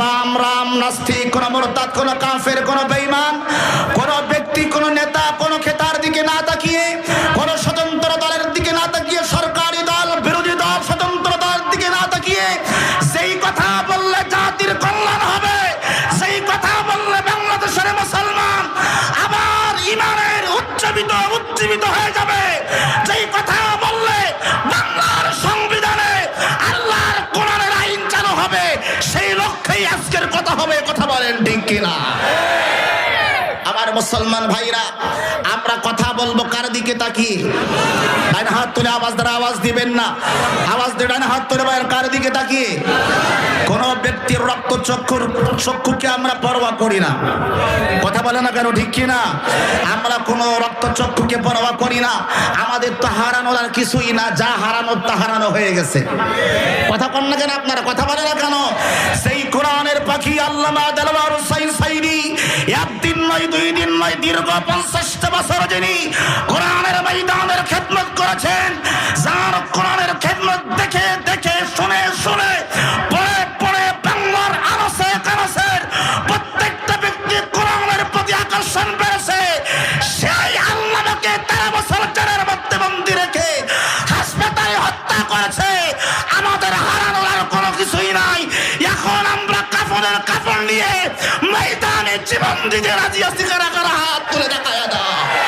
বাম রাম নাস্তিক, কোন মোরতাদ, কোন কাফের, কোন বেঈমান, কোন ব্যক্তি, কোন নেতা, কোন খেতার দিকে না তাকিয়ে, কোন স্বতন্ত্র দলের দিকে না তাকিয়ে, সরকারি দল, বিরোধী দল, স্বতন্ত্র দলের দিকে না তাকিয়ে সেই কথা বললে জাতির কল্যাণ হবে, সেই কথা বললে বাংলাদেশের মুসলমান আবার ইমানের উজ্জীবিত উজ্জীবিত হয়ে যাবে। সেই লক্ষ্যেই আজকের কথা হবে কথা বলেন ঠিক আমার মুসলমান ভাইরা, আমরা কথা বলব কার দিকে তাকিয়ে ডান হাত তুলে আওয়াজ দ্বারা আওয়াজ দিবেন না। আওয়াজ দিয়ে ডান হাত তুলে বাইরে কার দিকে তাকিয়ে কোন ব্যক্তির রক্ত চক্ষুর চক্ষুকে আমরা পরোয়া করি না। কথা বলে না কেন, ঠিক কিনা? আমরা কোন রক্ত চক্ষুকে পরোয়া করি না। আমাদের তো হারানোর আর কিছুই না, যা হারানোর তা হারানো হয়ে গেছে। কথা কন না কেন আপনারা? কথা বলে না কেন? সেই কোরআনের পাখি আল্লামা দেলওয়ার হুসাইন সাইদি একদিন নয়, দুই দিন নয়, দীর্ঘ পঞ্চাশটা বছর যিনি কোরআনের ময়দানের খেদমত করেছেন, যার কোরআনের খেদমত দেখে দেখে, শুনে শুনে, পড়ে পড়ে বাংলার আনসে কানসের প্রত্যেকটা ব্যক্তি কোরআনের প্রতি আকর্ষণ বেড়েছে সেই আল্লাহকে তেরো বছর জেলের মধ্যে বন্দি রেখে হাসপাতালে হত্যা করেছে। আমাদের হারানোর কোনো কিছুই নাই। এখন আমরা কাপড়ের কাপড় নিয়ে 一番リテラジアしてからからハーとれやだ